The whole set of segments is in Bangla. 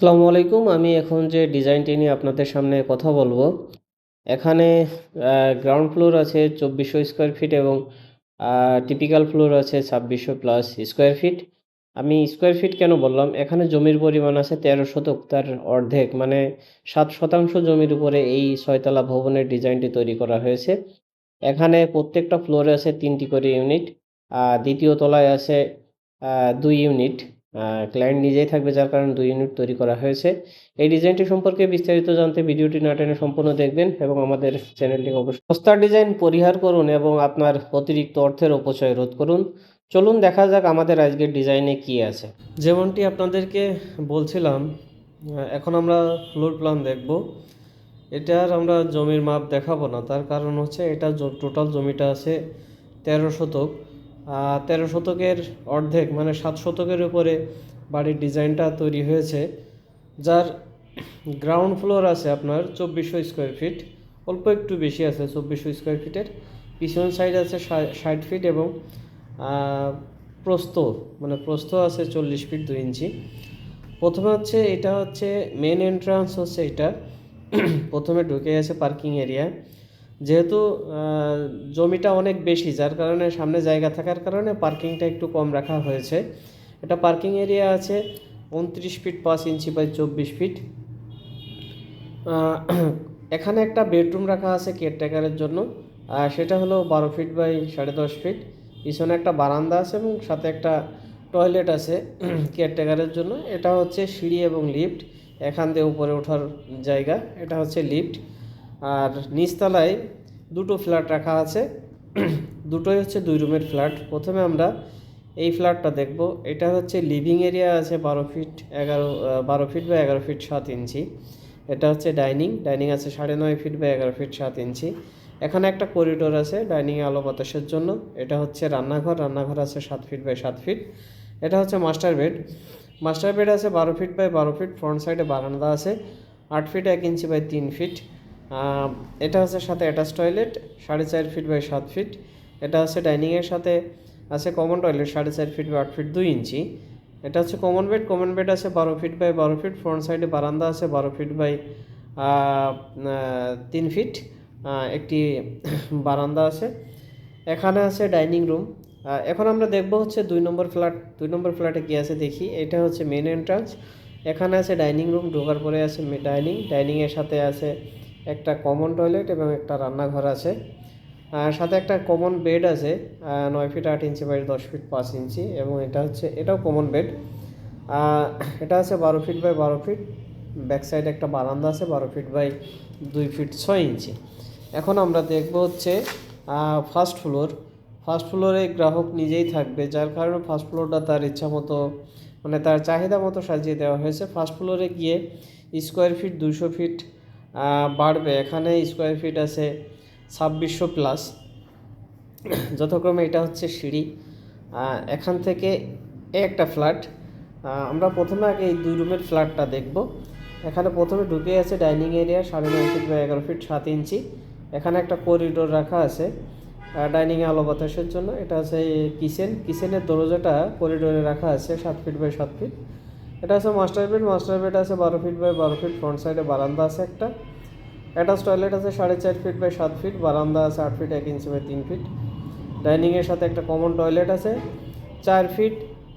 আসসালামু আলাইকুম। আমি এখন যে ডিজাইনটি নিয়ে আপনাদের সামনে কথা বলব, এখানে গ্রাউন্ড ফ্লোর আছে চব্বিশশো স্কোয়ার ফিট এবং টিপিক্যাল ফ্লোর আছে ছাব্বিশশো প্লাস স্কোয়ার ফিট আমি স্কোয়ার ফিট কেন বললাম? এখানে জমির পরিমাণ আছে তেরো শতক, তার অর্ধেক মানে সাত শতাংশ জমির উপরে এই ছয়তলা ভবনের ডিজাইনটি তৈরি করা হয়েছে। এখানে প্রত্যেকটা ফ্লোরে আছে তিনটি করে ইউনিট দ্বিতীয় তলায় আছে দুই ইউনিট ক্লায়েন্ট নিজেই থাকবে যার কারণে দুই ইউনিট তৈরি করা হয়েছে। এই ডিজাইনটি সম্পর্কে বিস্তারিত জানতে ভিডিওটি না টেনে সম্পূর্ণ দেখবেন এবং আমাদের চ্যানেলটি অবশ্যই সস্তার ডিজাইন পরিহার করুন এবং আপনার অতিরিক্ত অর্থের অপচয় রোধ করুন। চলুন দেখা যাক আমাদের আজকের ডিজাইনে কি আছে। যেমনটি আপনাদেরকে বলছিলাম এখন আমরা ফ্লোর প্ল্যান দেখব। এটার আমরা জমির মাপ দেখাবো না, তার কারণ হচ্ছে এটা টোটাল জমিটা আছে তেরো শতক। তেরো শতকের অর্ধেক মানে সাত শতকের উপরে বাড়ির ডিজাইনটা তৈরি হয়েছে, যার গ্রাউন্ড ফ্লোর আছে আপনার চব্বিশশো স্কোয়ার ফিট অল্প একটু বেশি আছে চব্বিশশো স্কোয়ার ফিটের পিছন সাইড আছে ষাট ফিট এবং প্রস্থ মানে প্রস্থ আছে চল্লিশ ফিট দুই ইঞ্চি। প্রথমে হচ্ছে, এটা হচ্ছে মেন এন্ট্রান্স হচ্ছে এটা। প্রথমে ঢুকে আছে পার্কিং এরিয়া যেহেতু জমিটা অনেক বেশি, যার কারণে সামনে জায়গা থাকার কারণে পার্কিংটা একটু কম রাখা হয়েছে। এটা পার্কিং এরিয়া আছে উনত্রিশ ফিট পাঁচ ইঞ্চি বাই চব্বিশ ফিট। এখানে একটা বেডরুম রাখা আছে কেয়ারটেকারের জন্য, আর সেটা হলো বারো ফিট বাই সাড়ে দশ ফিট। পিছনে একটা বারান্দা আছে এবং সাথে একটা টয়লেট আছে কেয়ারটেকারের জন্য। এটা হচ্ছে সিঁড়ি এবং লিফট, এখান দিয়ে উপরে ওঠার জায়গা। এটা হচ্ছে লিফট। আর নিচতলায় দুটো ফ্ল্যাট রাখা আছে। দুটোই হচ্ছে দুই রুমের ফ্ল্যাট। প্রথমে আমরা এই ফ্ল্যাটটা দেখব। এটা হচ্ছে লিভিং এরিয়া আছে বারো ফিট এগারো বারো ফিট বা এগারো ফিট সাত ইঞ্চি। এটা হচ্ছে ডাইনিং। ডাইনিং আছে সাড়ে নয় ফিট বা এগারো ফিট সাত ইঞ্চি। এখানে একটা করিডোর আছে ডাইনিংয়ে আলো বাতাসের জন্য। এটা হচ্ছে রান্নাঘর। রান্নাঘর আছে সাত ফিট বাই সাত ফিট। এটা হচ্ছে মাস্টার বেড। মাস্টার বেড আছে বারো ফিট বাই বারো ফিট। ফ্রন্ট সাইডে বারান্দা আছে। আট ফিট এক ইঞ্চি বাই তিন ফিট। এটা হচ্ছে সাথে অ্যাটাচ টয়লেট সাড়ে চার ফিট বাই সাত ফিট এটা হচ্ছে ডাইনিংয়ের সাথে আছে কমন টয়লেট সাড়ে চার ফিট বাই আট ফিট দুই ইঞ্চি। এটা হচ্ছে কমন বেড কমন বেড আছে বারো ফিট বাই বারো ফিট ফ্রন্ট সাইডে বারান্দা আছে বারো ফিট বাই তিন ফিট একটি বারান্দা আছে। এখানে আছে ডাইনিং রুম এখন আমরা দেখব হচ্ছে দুই নম্বর ফ্ল্যাট দুই নম্বর ফ্ল্যাটে কী আছে দেখি। এটা হচ্ছে মেন এন্ট্রান্স এখানে আছে ডাইনিং রুম ঢোকার পরে আছে ডাইনিং ডাইনিংয়ের সাথে আছে একটা কমন টয়লেট এবং একটা রান্নাঘর আছে। সাথে একটা কমন বেড আছে নয় ফিট আট ইঞ্চি বাই দশ ফিট পাঁচ ইঞ্চি এবং এটা হচ্ছে, এটাও কমন বেড এটা আছে বারো ফিট বাই বারো ফিট ব্যাক সাইডে একটা বারান্দা আছে বারো ফিট বাই দুই ফিট ছয় ইঞ্চি এখন আমরা দেখব হচ্ছে ফার্স্ট ফ্লোর ফার্স্ট ফ্লোরে গ্রাহক নিজেই থাকবে, যার কারণে ফার্স্ট ফ্লোরটা তার ইচ্ছা মতো মানে তার চাহিদা মতো সাজিয়ে দেওয়া হয়েছে। ফার্স্ট ফ্লোরে গিয়ে স্কোয়ার ফিট দুশো ফিট বাড়বে। এখানে স্কোয়ার ফিট আছে ছাব্বিশশো প্লাস যথাক্রমে এটা হচ্ছে সিঁড়ি। এখান থেকে একটা ফ্ল্যাট আমরা প্রথমে আগে এই দুই রুমের ফ্ল্যাটটা দেখব। এখানে প্রথমে ঢুকে আছে ডাইনিং এরিয়া সাড়ে নয় ফিট বা এগারো ফিট সাত ইঞ্চি। এখানে একটা করিডোর রাখা আছে ডাইনিংয়ে আলো বাতাসের জন্য। এটা আছে কিচেন কিচেনের দরজাটা করিডোরে রাখা আছে, সাত ফিট বাই সাত ফিট এটা আছে মাস্টার বেড মাস্টার বেড আছে বারো ফিট বাই বারো ফিট ফ্রন্ট সাইডে বারান্দা আছে একটা। অ্যাটাচ টয়লেট আছে সাড়ে চার ফিট বাই সাত ফিট বারান্দা আছে আট ফিট এক ইঞ্চি বাই তিন ফিট ডাইনিংয়ের সাথে একটা কমন টয়লেট আছে, চার ফিট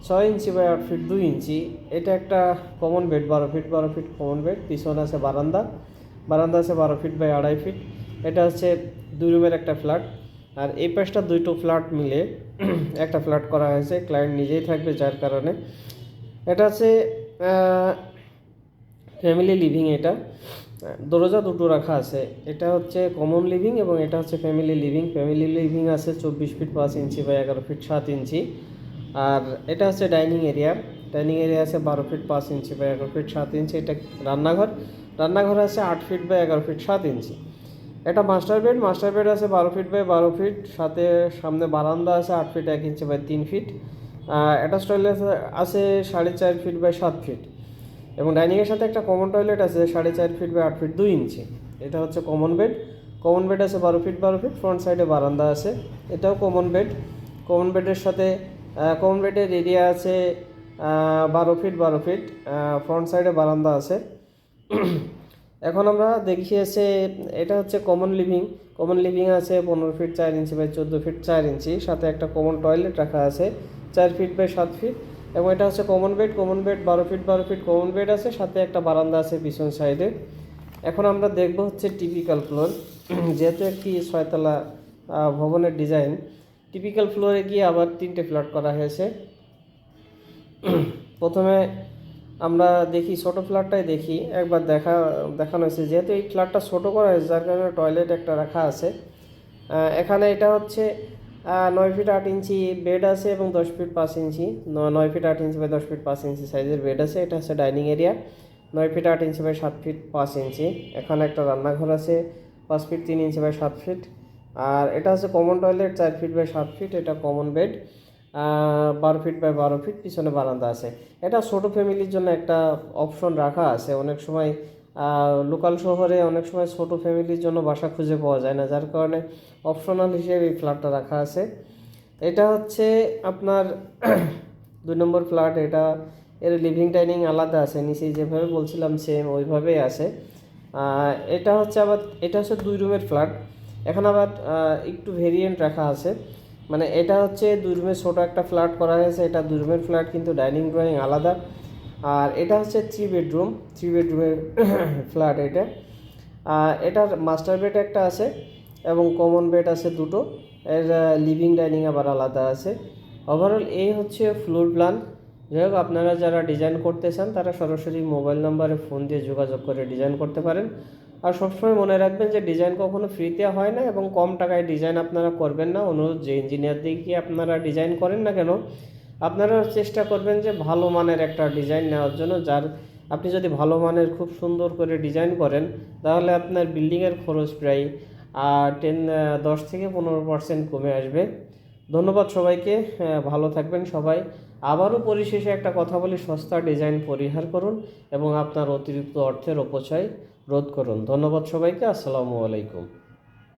ছয় ইঞ্চি বাই আট ফিট দুই ইঞ্চি এটা একটা কমন বেড বারো ফিট বারো ফিট কমন বেড পিছনে আছে বারান্দা বারান্দা আছে বারো ফিট বাই আড়াই ফিট এটা হচ্ছে দুই রুমের একটা ফ্ল্যাট আর এই পাশটা দুইটো ফ্ল্যাট মিলে একটা ফ্ল্যাট করা হয়েছে। ক্লায়েন্ট নিজেই থাকবে যার কারণে। এটা হচ্ছে ফ্যামিলি লিভিং এটা। দরজা দুটো রাখা আছে। এটা হচ্ছে কমন লিভিং এবং এটা হচ্ছে ফ্যামিলি লিভিং ফ্যামিলি লিভিং আছে চব্বিশ ফিট পাঁচ ইঞ্চি বা এগারো ফিট সাত ইঞ্চি। আর এটা হচ্ছে ডাইনিং এরিয়া ডাইনিং এরিয়া আছে বারো ফিট পাঁচ ইঞ্চি বা এগারো ফিট সাত ইঞ্চি। এটা রান্নাঘর। রান্নাঘর আছে আট ফিট বা এগারো ফিট সাত ইঞ্চি। এটা মাস্টার বেড মাস্টার বেড আছে বারো ফিট বাই বারো ফিট সাথে সামনে বারান্দা আছে আট ফিট এক ইঞ্চি বাই তিন ফিট অ্যাটাচ টয়লেট আছে সাড়ে চার ফিট বাই সাত ফিট এবং ডাইনিংয়ের সাথে একটা কমন টয়লেট আছে সাড়ে চার ফিট বাই আট ফিট দুই ইঞ্চি এটা হচ্ছে কমন বেড কমন বেড আছে বারো ফিট বারো ফিট ফ্রন্ট সাইডে বারান্দা আছে। এটাও কমন বেড কমন বেডের সাথে কমন বেডের এরিয়া আছে বারো ফিট বারো ফিট ফ্রন্ট সাইডে বারান্দা আছে। এখন আমরা দেখিয়েছে এটা হচ্ছে কমন লিভিং কমন লিভিং আছে পনেরো ফিট চার ইঞ্চি বাই চোদ্দ ফিট চার ইঞ্চি, সাথে একটা কমন টয়লেট রাখা আছে, চার ফিট বাই সাত ফিট এবং এটা হচ্ছে কমন বেড কমন বেড বারো ফিট বারো ফিট কমন বেড আছে, সাথে একটা বারান্দা আছে পিছন সাইডে এখন আমরা দেখব হচ্ছে টিপিক্যাল ফ্লোর যেহেতু একটি ছয়তলা ভবনের ডিজাইন টিপিক্যাল ফ্লোরে গিয়ে আবার তিনটে ফ্ল্যাট করা হয়েছে। প্রথমে আমরা দেখি, ছোট ফ্ল্যাটটাই দেখি। একবার দেখা, দেখানো হয়েছে। যেহেতু এই ফ্ল্যাটটা ছোট করা হয়েছে, যার কারণে টয়লেট একটা রাখা আছে। এখানে এটা হচ্ছে নয় ফিট আট ইঞ্চি বেড আছে এবং দশ ফিট পাঁচ ইঞ্চি। নয় ফিট আট ইঞ্চি বাই দশ ফিট পাঁচ ইঞ্চি সাইজের বেড আছে। এটা হচ্ছে ডাইনিং এরিয়া। নয় ফিট আট ইঞ্চি বাই সাত ফিট পাঁচ ইঞ্চি। এখানে একটা রান্নাঘর আছে, পাঁচ ফিট তিন ইঞ্চি বাই সাত ফিট। আর এটা হচ্ছে কমন টয়লেট চার ফিট বাই সাত ফিট। এটা কমন বেড বারো ফিট বাই বারো ফিট পিছনে বারান্দা আছে। এটা ছোটো ফ্যামিলির জন্য একটা অপশন রাখা আছে। অনেক সময় লোকাল শহরে অনেক সময় ছোট ফ্যামিলির জন্য বাসা খুঁজে পাওয়া যায় না। যার কারণে অপশনাল হিসেবে এই ফ্ল্যাটটা রাখা আছে। এটা হচ্ছে আপনার দুই নম্বর ফ্ল্যাট এটা এর লিভিং ডাইনিং আলাদা আছে। নিচে যেভাবে বলছিলাম সেম ওইভাবেই আছে। এটা হচ্ছে আবার, এটা হচ্ছে দুই রুমের ফ্ল্যাট এখন আবার একটু ভেরিয়েন্ট রাখা আছে। মানে এটা হচ্ছে দুই রুমের ছোটো একটা ফ্ল্যাট করা হয়েছে। এটা দুই রুমের ফ্ল্যাট কিন্তু ডাইনিং ড্রয়িং আলাদা। আর এটা হচ্ছে থ্রি বেডরুম থ্রি বেডরুমের ফ্ল্যাট এটা। আর এটার মাস্টার বেড একটা আছে এবং কমন বেড আছে দুটো। এর লিভিং ডাইনিং আবার আলাদা আছে। ওভারঅল এই হচ্ছে ফ্লোর প্ল্যান যাই হোক, আপনারা যারা ডিজাইন করতে চান, তারা সরাসরি মোবাইল নাম্বারে ফোন দিয়ে যোগাযোগ করে ডিজাইন করতে পারেন। আর সবসময় মনে রাখবেন যে ডিজাইন কখনো ফ্রিতে হয় না এবং কম টাকায় ডিজাইন আপনারা করবেন না। অনুরোধ যে ইঞ্জিনিয়ার দিয়ে আপনারা ডিজাইন করেন না কেন, আপনারা চেষ্টা করবেন যে ভালো মানের একটা ডিজাইন নেওয়ার জন্য। যার, আপনি যদি ভালো মানের খুব সুন্দর করে ডিজাইন করেন, তাহলে আপনার বিল্ডিংয়ের খরচ প্রায় টেন দশ থেকে পনেরো পার্সেন্ট কমে আসবে। ধন্যবাদ সবাইকে ভালো থাকবেন সবাই। আবারও পরিশেষে একটা কথা বলি, সস্তা ডিজাইন পরিহার করুন এবং আপনার অতিরিক্ত অর্থের অপচয় রোধ করুন। ধন্যবাদ সবাইকে। আসসালামু আলাইকুম।